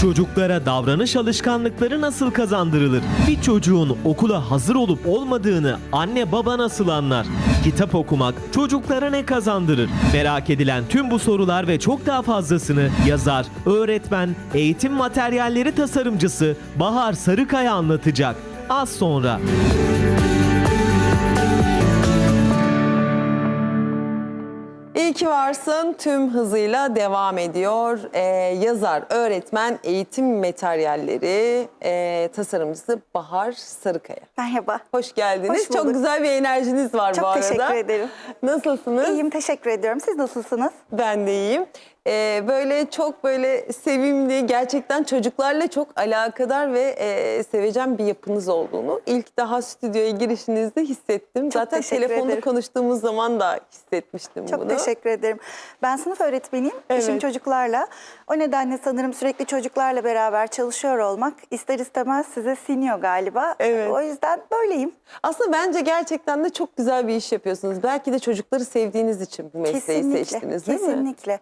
Çocuklara davranış alışkanlıkları nasıl kazandırılır? Bir çocuğun okula hazır olup olmadığını anne baba nasıl anlar? Kitap okumak çocuklara ne kazandırır? Merak edilen tüm bu sorular ve çok daha fazlasını yazar, öğretmen, eğitim materyalleri tasarımcısı Bahar Sarıkaya anlatacak. Az sonra. Ki varsın tüm hızıyla devam ediyor. Ee, yazar, öğretmen, eğitim materyalleri e, tasarımcısı Bahar Sarıkaya. Merhaba. Hoş geldiniz. Hoş Çok bulduk. güzel bir enerjiniz var Çok bu arada. teşekkür ederim. Nasılsınız? İyiyim, teşekkür ediyorum. Siz nasılsınız? Ben de iyiyim. Ee, böyle çok böyle sevimli, gerçekten çocuklarla çok alakadar ve e, sevecen bir yapınız olduğunu ilk daha stüdyoya girişinizde hissettim. Zaten teşekkür telefonda ederim. konuştuğumuz zaman da hissetmiştim Çok bunu. teşekkür ederim. Ben sınıf öğretmeniyim. Evet. Eşim çocuklarla. O nedenle sanırım sürekli çocuklarla beraber çalışıyor olmak ister istemez size siniyor galiba. Evet. O yüzden böyleyim. Aslında bence gerçekten de çok güzel bir iş yapıyorsunuz. Belki de çocukları sevdiğiniz için bu mesleği seçtiniz değil mi? Kesinlikle.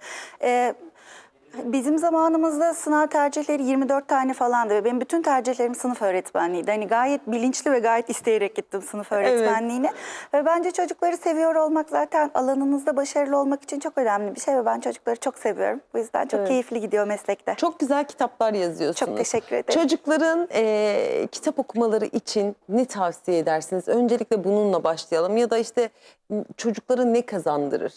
Ee, Bizim zamanımızda sınav tercihleri 24 tane falandı ve benim bütün tercihlerim sınıf öğretmenliğiydi. Hani gayet bilinçli ve gayet isteyerek gittim sınıf öğretmenliğine. Ve bence çocukları seviyor olmak zaten alanınızda başarılı olmak için çok önemli bir şey ve ben çocukları çok seviyorum. Bu yüzden çok Evet. keyifli gidiyor meslekte. Çok güzel kitaplar yazıyorsunuz. Çok teşekkür ederim. Çocukların e, kitap okumaları için ne tavsiye edersiniz? Öncelikle bununla başlayalım ya da işte çocuklara ne kazandırır?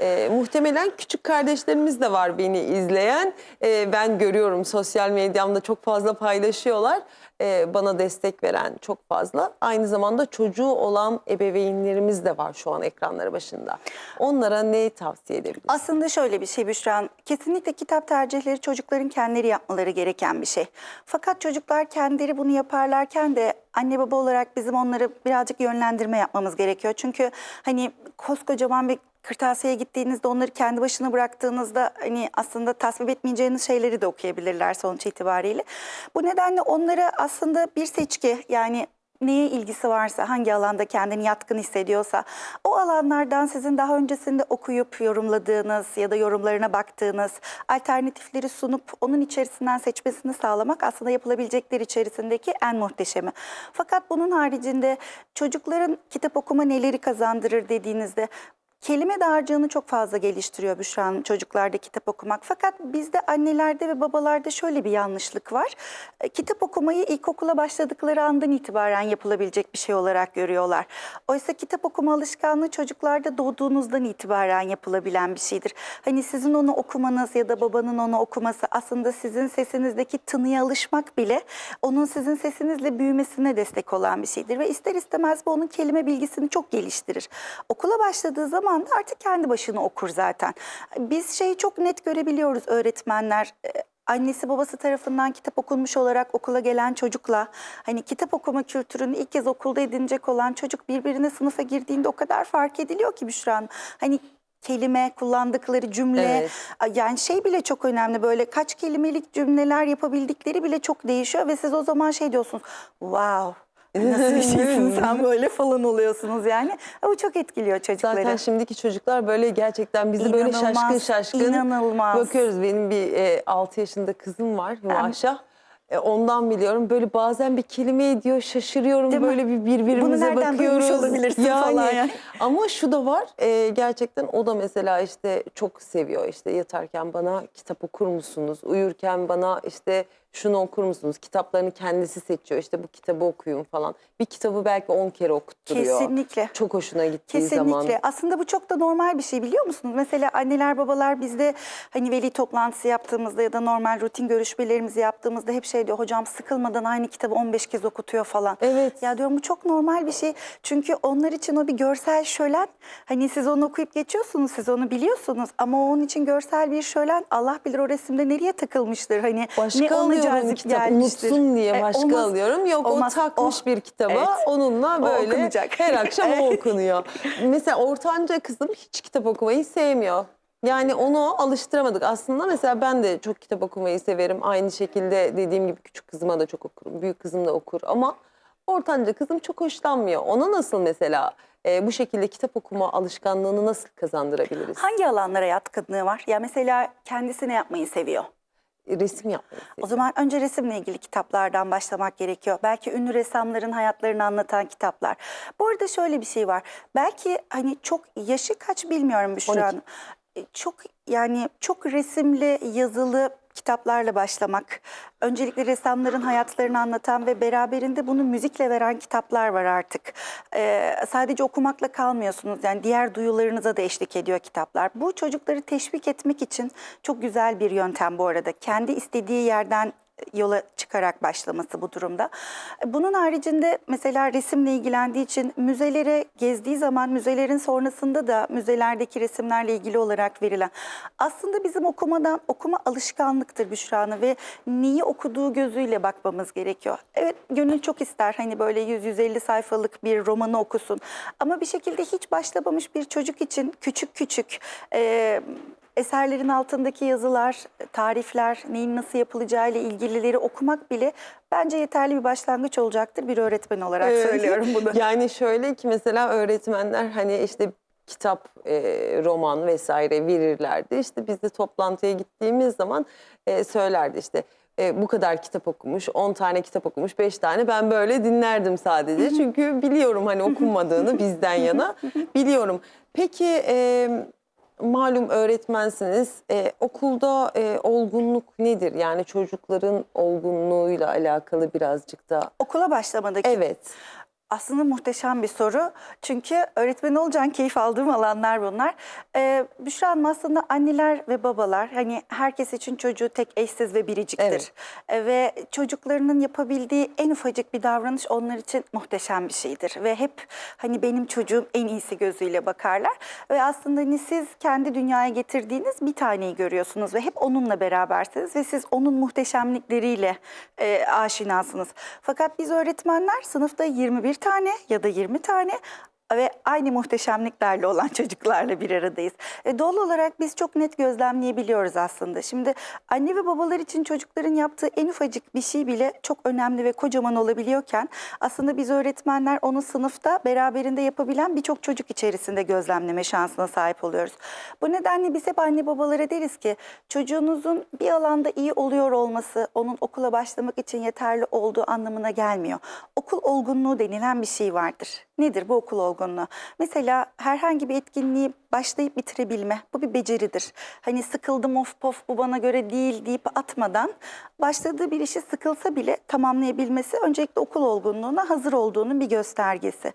E, muhtemelen küçük kardeşlerimiz de var beni izleyen. E, ben görüyorum sosyal medyamda çok fazla paylaşıyorlar. E, bana destek veren çok fazla. Aynı zamanda çocuğu olan ebeveynlerimiz de var şu an ekranları başında. Onlara ne tavsiye edebilirsiniz? Aslında şöyle bir şey Büşra, kesinlikle kitap tercihleri çocukların kendileri yapmaları gereken bir şey. Fakat çocuklar kendileri bunu yaparlarken de anne baba olarak bizim onları birazcık yönlendirme yapmamız gerekiyor. Çünkü hani koskocaman bir kırtasiyeye gittiğinizde onları kendi başına bıraktığınızda hani aslında tasvip etmeyeceğiniz şeyleri de okuyabilirler sonuç itibariyle. Bu nedenle onlara aslında bir seçki yani neye ilgisi varsa, hangi alanda kendini yatkın hissediyorsa o alanlardan sizin daha öncesinde okuyup yorumladığınız ya da yorumlarına baktığınız alternatifleri sunup onun içerisinden seçmesini sağlamak aslında yapılabilecekler içerisindeki en muhteşemi. Fakat bunun haricinde çocukların kitap okuma neleri kazandırır dediğinizde Kelime dağarcığını çok fazla geliştiriyor Büşra Hanım çocuklarda kitap okumak. Fakat bizde annelerde ve babalarda şöyle bir yanlışlık var. E, Kitap okumayı ilkokula başladıkları andan itibaren yapılabilecek bir şey olarak görüyorlar. Oysa kitap okuma alışkanlığı çocuklarda doğduğunuzdan itibaren yapılabilen bir şeydir. Hani sizin onu okumanız ya da babanın onu okuması aslında sizin sesinizdeki tınıya alışmak bile onun sizin sesinizle büyümesine destek olan bir şeydir. Ve ister istemez bu onun kelime bilgisini çok geliştirir. Okula başladığı zaman da artık kendi başına okur zaten. Biz şeyi çok net görebiliyoruz öğretmenler. e, Annesi babası tarafından kitap okunmuş olarak okula gelen çocukla hani kitap okuma kültürünü ilk kez okulda edinecek olan çocuk birbirine sınıfa girdiğinde o kadar fark ediliyor ki Büşra Hanım. Hani kelime, kullandıkları cümle Evet. yani şey bile çok önemli böyle kaç kelimelik cümleler yapabildikleri bile çok değişiyor ve siz o zaman şey diyorsunuz wow nasıl bir şeysin sen böyle falan oluyorsunuz yani. Bu çok etkiliyor çocukları. Zaten şimdiki çocuklar böyle gerçekten bizi böyle İnanılmaz, şaşkın şaşkın inanılmaz. bakıyoruz. Benim bir e, 6 yaşında kızım var Maşa. E, ondan biliyorum böyle bazen bir kelime ediyor şaşırıyorum Değil mi? böyle bir birbirimize Bunu bakıyoruz. olabilirsin falan yani. Ama şu da var e, gerçekten o da mesela işte çok seviyor işte yatarken bana kitap okur musunuz? Uyurken bana işte şunu okur musunuz? Kitaplarını kendisi seçiyor işte bu kitabı okuyun falan. Bir kitabı belki 10 kere okutturuyor. Kesinlikle. Çok hoşuna gittiği Kesinlikle. zaman. Aslında bu çok da normal bir şey biliyor musunuz? Mesela anneler babalar bizde hani veli toplantısı yaptığımızda ya da normal rutin görüşmelerimizi yaptığımızda hep şey diyor hocam sıkılmadan aynı kitabı 15 kez okutuyor falan. Evet. Ya diyorum bu çok normal bir şey. Çünkü onlar için o bir görsel şölen. Hani siz onu okuyup geçiyorsunuz, siz onu biliyorsunuz ama onun için görsel bir şölen. Allah bilir o resimde nereye takılmıştır. Hani Başka ne ona alıyorum cazip kitap gelmiştir. unutsun diye E, başka olmaz. alıyorum. Yok Olmaz. o takmış O- bir kitaba Evet. onunla böyle her akşam o okunuyor. Mesela ortanca kızım hiç kitap okumayı sevmiyor. Yani onu alıştıramadık. Aslında mesela ben de çok kitap okumayı severim. Aynı şekilde dediğim gibi küçük kızıma da çok okurum. Büyük kızım da okur ama ortanca kızım çok hoşlanmıyor. Ona nasıl mesela e, bu şekilde kitap okuma alışkanlığını nasıl kazandırabiliriz? Hangi alanlara yatkınlığı var? Ya mesela kendisine yapmayı seviyor. Resim yapmayı O zaman önce resimle ilgili kitaplardan başlamak gerekiyor. Belki ünlü ressamların hayatlarını anlatan kitaplar. Bu arada şöyle bir şey var. Belki hani çok yaşı kaç bilmiyorum Büşra 12. Hanım. E, Çok yani çok resimli, yazılı kitaplarla başlamak. Öncelikle ressamların hayatlarını anlatan ve beraberinde bunu müzikle veren kitaplar var artık. Ee, sadece okumakla kalmıyorsunuz. Yani diğer duyularınıza da eşlik ediyor kitaplar. Bu çocukları teşvik etmek için çok güzel bir yöntem bu arada. Kendi istediği yerden yola çıkarak başlaması bu durumda. Bunun haricinde mesela resimle ilgilendiği için müzelere gezdiği zaman müzelerin sonrasında da müzelerdeki resimlerle ilgili olarak verilen aslında bizim okumadan okuma alışkanlıktır Büşra Hanım ve neyi okuduğu gözüyle bakmamız gerekiyor. Evet gönül çok ister hani böyle 100-150 sayfalık bir romanı okusun ama bir şekilde hiç başlamamış bir çocuk için küçük küçük e, eserlerin altındaki yazılar, tarifler, neyin nasıl yapacağı ile ilgilileri okumak bile bence yeterli bir başlangıç olacaktır bir öğretmen olarak Evet. söylüyorum bunu. Yani şöyle ki mesela öğretmenler hani işte kitap, e, roman vesaire verirlerdi. İşte biz de toplantıya gittiğimiz zaman e, söylerdi işte e, bu kadar kitap okumuş, 10 tane kitap okumuş, 5 tane ben böyle dinlerdim sadece. Çünkü biliyorum hani okunmadığını bizden yana biliyorum. Peki e, malum öğretmensiniz. E, okulda e, olgunluk nedir? Yani çocukların olgunluğuyla alakalı birazcık da. Okula başlamadaki Evet. Aslında muhteşem bir soru. Çünkü öğretmen olacağın keyif aldığım alanlar bunlar. Ee, Büşra Hanım aslında anneler ve babalar hani herkes için çocuğu tek eşsiz ve biriciktir. Evet. Ee, ve çocuklarının yapabildiği en ufacık bir davranış onlar için muhteşem bir şeydir. Ve hep hani benim çocuğum en iyisi gözüyle bakarlar. Ve aslında hani siz kendi dünyaya getirdiğiniz bir taneyi görüyorsunuz ve hep onunla berabersiniz ve siz onun muhteşemlikleriyle e, aşinasınız. Fakat biz öğretmenler sınıfta 21 tane ya da 20 tane ve aynı muhteşemliklerle olan çocuklarla bir aradayız. E, doğal olarak biz çok net gözlemleyebiliyoruz aslında. Şimdi anne ve babalar için çocukların yaptığı en ufacık bir şey bile çok önemli ve kocaman olabiliyorken aslında biz öğretmenler onu sınıfta beraberinde yapabilen birçok çocuk içerisinde gözlemleme şansına sahip oluyoruz. Bu nedenle biz hep anne babalara deriz ki çocuğunuzun bir alanda iyi oluyor olması onun okula başlamak için yeterli olduğu anlamına gelmiyor. Okul olgunluğu denilen bir şey vardır. Nedir bu okul olgunluğu? Mesela herhangi bir etkinliği başlayıp bitirebilme. Bu bir beceridir. Hani sıkıldım of pof bu bana göre değil deyip atmadan başladığı bir işi sıkılsa bile tamamlayabilmesi öncelikle okul olgunluğuna hazır olduğunun bir göstergesi.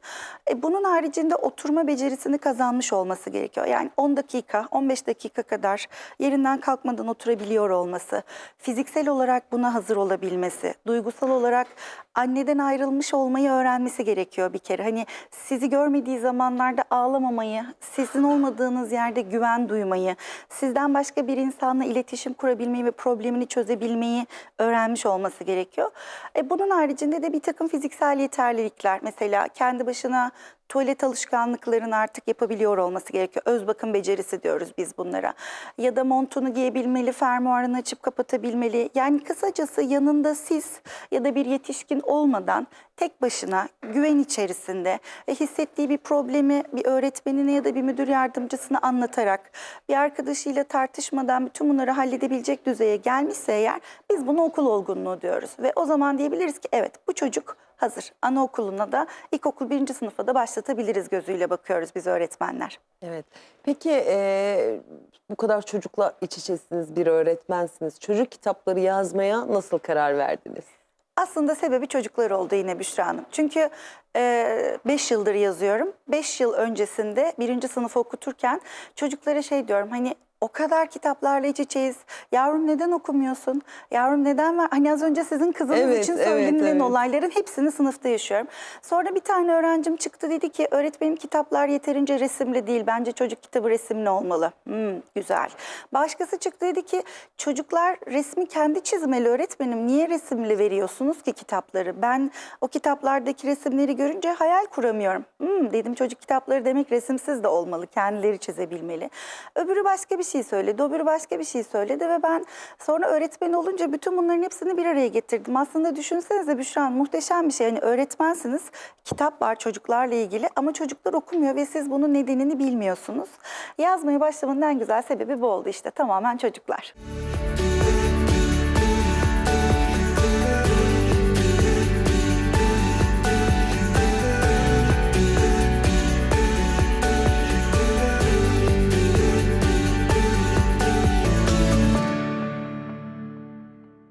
E, bunun haricinde oturma becerisini kazanmış olması gerekiyor. Yani 10 dakika, 15 dakika kadar yerinden kalkmadan oturabiliyor olması, fiziksel olarak buna hazır olabilmesi, duygusal olarak anneden ayrılmış olmayı öğrenmesi gerekiyor bir kere. Hani sizi görmediği zamanlarda ağlamamayı, sizin olmadığınız yerde güven duymayı, sizden başka bir insanla iletişim kurabilmeyi ve problemini çözebilmeyi öğrenmiş olması gerekiyor. E, bunun haricinde de bir takım fiziksel yeterlilikler, mesela kendi başına tuvalet alışkanlıklarını artık yapabiliyor olması gerekiyor. Öz bakım becerisi diyoruz biz bunlara. Ya da montunu giyebilmeli, fermuarını açıp kapatabilmeli. Yani kısacası yanında siz ya da bir yetişkin olmadan tek başına güven içerisinde ve hissettiği bir problemi bir öğretmenine ya da bir müdür yardımcısına anlatarak bir arkadaşıyla tartışmadan bütün bunları halledebilecek düzeye gelmişse eğer biz buna okul olgunluğu diyoruz. Ve o zaman diyebiliriz ki evet bu çocuk hazır. Anaokuluna da ilkokul birinci sınıfa da başlatabiliriz gözüyle bakıyoruz biz öğretmenler. Evet. Peki e, bu kadar çocukla iç içesiniz, bir öğretmensiniz. Çocuk kitapları yazmaya nasıl karar verdiniz? Aslında sebebi çocuklar oldu yine Büşra Hanım. Çünkü 5 yıldır yazıyorum. 5 yıl öncesinde birinci sınıfı okuturken çocuklara şey diyorum hani o kadar kitaplarla iç içeyiz. Yavrum neden okumuyorsun? Yavrum neden var? Hani az önce sizin kızınız Evet, için evet, söylenilen evet. olayların hepsini sınıfta yaşıyorum. Sonra bir tane öğrencim çıktı dedi ki öğretmenim kitaplar yeterince resimli değil. Bence çocuk kitabı resimli olmalı. Hmm, güzel. Başkası çıktı dedi ki çocuklar resmi kendi çizmeli öğretmenim. Niye resimli veriyorsunuz ki kitapları? Ben o kitaplardaki resimleri görünce hayal kuramıyorum. Hmm, dedim çocuk kitapları demek resimsiz de olmalı. Kendileri çizebilmeli. Öbürü başka bir şey söyledi. Öbürü başka bir şey söyledi ve ben sonra öğretmen olunca bütün bunların hepsini bir araya getirdim. Aslında düşünsenize Büşra Hanım, muhteşem bir şey. Yani öğretmensiniz, kitap var çocuklarla ilgili ama çocuklar okumuyor ve siz bunun nedenini bilmiyorsunuz. Yazmaya başlamanın en güzel sebebi bu oldu işte tamamen çocuklar.